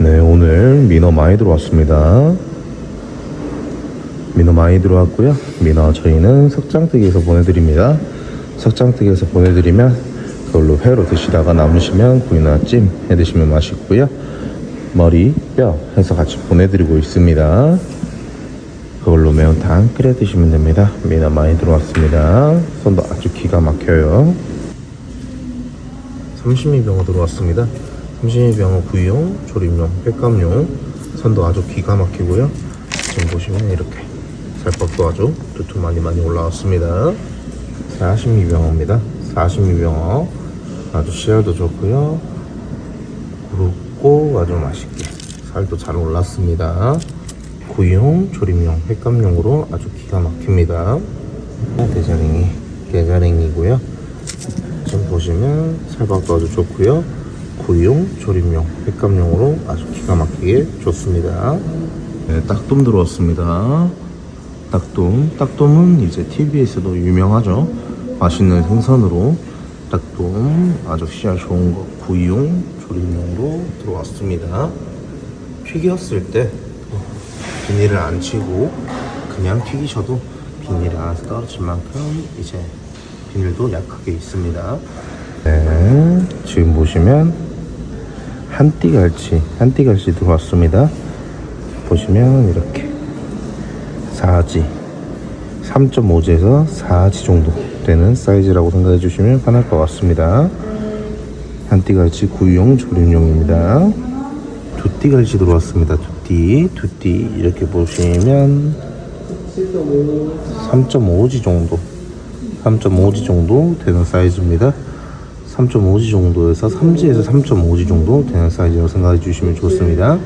네, 오늘 민어 많이 들어왔습니다. 민어 많이 들어왔고요. 민어 저희는 석장뜨기에서 보내드립니다. 석장뜨기에서 보내드리면 그걸로 회로 드시다가 남으시면 구이나 찜 해드시면 맛있고요. 머리, 뼈 해서 같이 보내드리고 있습니다. 그걸로 매운탕 끓여 드시면 됩니다. 민어 많이 들어왔습니다. 손도 아주 기가 막혀요. 삼심이병어 들어왔습니다. 삼심이병어 구이용, 조림용, 횟감용 선도 아주 기가 막히고요. 지금 보시면 이렇게 살밥도 아주 두툼 많이 많이 올라왔습니다. 사심이병어입니다. 사심이병어 아주 씨알도 좋고요. 굵고 아주 맛있게 살도 잘 올랐습니다. 구이용, 조림용, 횟감용으로 아주 기가 막힙니다. 대자랭이, 게자랭이고요. 지금 보시면 살밥도 아주 좋고요. 구이용, 조림용, 횟감용으로 아주 기가 막히게 좋습니다. 네, 딱돔 들어왔습니다. 딱돔. 딱돔은 이제 TV에서도 유명하죠. 맛있는 생선으로 딱돔 아주 씨알 좋은 거 구이용, 조림용으로 들어왔습니다. 튀겼을 때 비닐을 안 치고 그냥 튀기셔도 비닐이 안에서 떨어질 만큼 이제 비닐도 약하게 있습니다. 네, 지금 보시면 한띠 갈치, 한띠 갈치 들어왔습니다. 보시면 이렇게 4지, 3.5지에서 4지 정도 되는 사이즈라고 생각해 주시면 편할 것 같습니다. 한띠 갈치 구이용 조림용입니다. 두띠 갈치 들어왔습니다. 두띠, 두띠 이렇게 보시면 3.5지 정도 3.5지 정도 되는 사이즈입니다. 3.5지 정도에서 3지에서 3.5지 정도 되는 사이즈라고 생각해 주시면 좋습니다.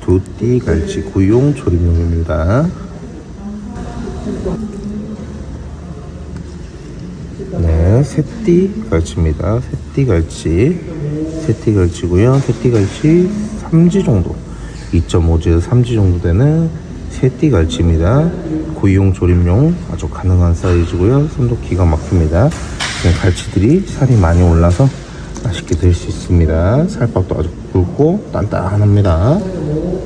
두띠 갈치 구용 조림용입니다. 네, 새띠 갈치입니다. 새띠 갈치. 새띠 갈치고요. 새띠 갈치 3지 정도. 2.5지에서 3지 정도 되는 새띠 갈치입니다. 구이용 조림용 아주 가능한 사이즈고요. 손도 기가 막힙니다. 그냥 갈치들이 살이 많이 올라서 맛있게 드실 수 있습니다. 살밥도 아주 굵고 단단합니다.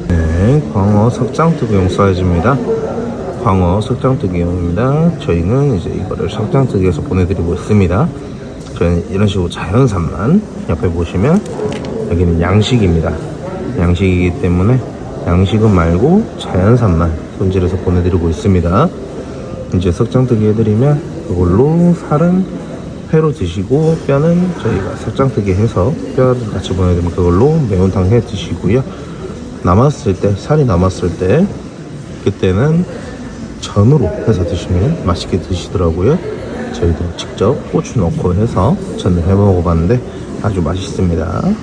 네, 광어 석장뜨기용 사이즈입니다. 광어 석장뜨기용입니다. 저희는 이제 이거를 석장뜨기에서 보내드리고 있습니다. 저희는 이런 식으로 자연산만 옆에 보시면 여기는 양식입니다. 양식이기 때문에 양식은 말고 자연산만 손질해서 보내드리고 있습니다. 이제 석장뜨기 해드리면 그걸로 살은 회로 드시고 뼈는 저희가 석장뜨기 해서 뼈를 같이 보내드리면 그걸로 매운탕 해 드시고요. 남았을 때 살이 남았을 때 그때는 전으로 해서 드시면 맛있게 드시더라고요. 저희도 직접 고추 넣고 해서 전을 해 먹어봤는데 아주 맛있습니다.